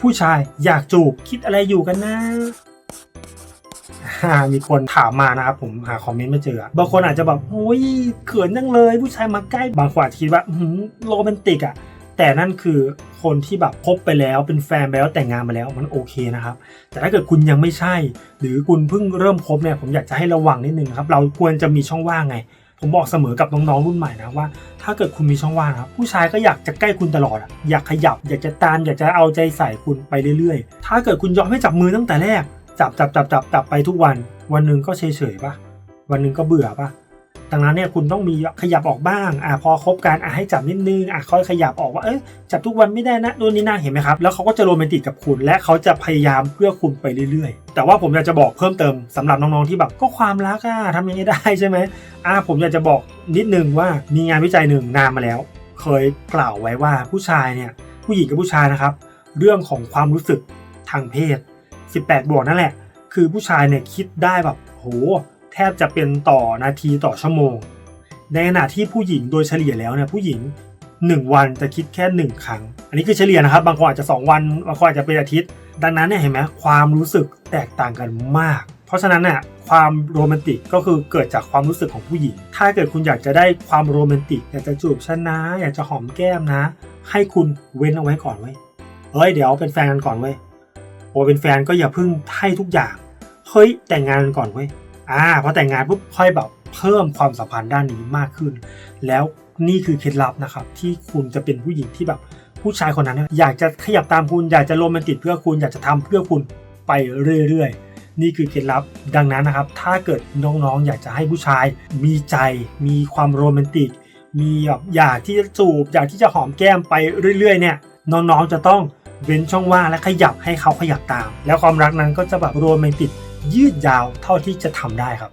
ผู้ชายอยากจูบคิดอะไรอยู่กันนะมีคนถามมานะครับผมหาคอมเมนต์ไม่เจอ บางคนอาจจะแบบโอ้ยเขินจังเลย ผู้ชายมาใกล้บางคนอาจจะคิดว่าโรแมนติกอะแต่นั่นคือคนที่แบบคบไปแล้วเป็นแฟนไปแล้วแต่งงานมาแล้วมันโอเคนะครับ แต่ถ้าเกิดคุณยังไม่ใช่ หรือคุณเพิ่งเริ่มคบเนี่ยผมอยากจะให้ระวังนิดนึงครับ เราควรจะมีช่องว่างไง ผมบอกเสมอกับน้องๆรุ่นใหม่นะว่า ถ้าเกิดคุณมีช่องว่างครับผู้ชายก็อยากจะใกล้คุณตลอดอะอยากขยับ อยากจะตามอยากจะเอาใจใส่คุณไปเรื่อยๆ ถ้าเกิดคุณยอมให้จับมือตั้งแต่แรกจับจับจับจับจับไปทุกวัน วันหนึ่งก็เฉยเฉยๆปะวันหนึ่งก็เบื่อปะ ดังนั้นเนี่ยคุณต้องมีขยับออกบ้างอะพอครบกันอะให้จับนิดนึงอะค่อยขยับออกว่าเอ้ยจับทุกวันไม่ได้นะนู่นนี่นั่นเห็นไหมครับแล้วเขาก็จะโรแมนติกกับคุณ และเขาจะพยายามเพื่อคุณไปเรื่อยๆ แต่ว่าผมอยากจะบอกเพิ่มเติมสำหรับน้องๆที่แบบก็ความรักอะทำยังไงได้ใช่ไหมอะผมอยากจะบอกนิดนึงว่ามีงานวิจัยหนึ่งนานมาแล้ว เคยกล่าวไว้ว่าผู้ชายเนี่ยผู้หญิงกับผู้ชายนะครับ เรื่องของความรู้สึกทางเพศ 18 บวกนั่นแหละ คือผู้ชายเนี่ยคิดได้แบบโห ทบจะเป็นต่อนาทีต่อชั่วโมง ในขณะที่ผู้หญิงโดยเฉลี่ยแล้วเนี่ยผู้หญิง 1 วันจะคิดแค่ 1 ครั้ง อันนี้คือเฉลี่ยนะครับ บางคนอาจจะ 2 วันบางคนอาจจะเป็นอาทิตย์ ดังนั้นเนี่ยเห็นไหมความรู้สึกแตกต่างกันมาก เพราะฉะนั้นเนี่ยความโรแมนติกก็คือเกิดจากความรู้สึกของผู้หญิง ถ้าเกิดคุณอยากจะได้ความโรแมนติกอยากจะจูบฉันนะ อยากจะหอมแก้มนะ ให้คุณเว้นเอาไว้ก่อนไว้เฮ้ยเดี๋ยวเป็นแฟนกันก่อนเว้ยโอเป็นแฟนก็อย่าพิ่งให้ทุกอย่าง เฮ้ยแต่งงานกันก่อนเว้ย อ่าพอแต่งงานปุ๊บค่อยแบบเพิ่มความสัมพันธ์ด้านนี้มากขึ้น แล้วนี่คือเคล็ดลับนะครับ ที่คุณจะเป็นผู้หญิงที่แบบผู้ชายคนนั้นอยากจะขยับตามคุณ อยากจะโรแมนติกเพื่อคุณอยากจะทำเพื่อคุณไปเรื่อยๆ นี่คือเคล็ดลับดังนั้นนะครับ ถ้าเกิดน้องๆ อยากจะให้ผู้ชายมีใจ มีความโรแมนติก มีแบบอยากที่จะจูบ อยากที่จะหอมแก้มไปเรื่อยๆ เนี่ยน้องๆจะต้อง เว้นช่องว่างและขยับให้เขาขยับตาม แล้วความรักนั้นก็จะแบบโรแมนติกยืดยาวเท่าที่จะทำได้ครับ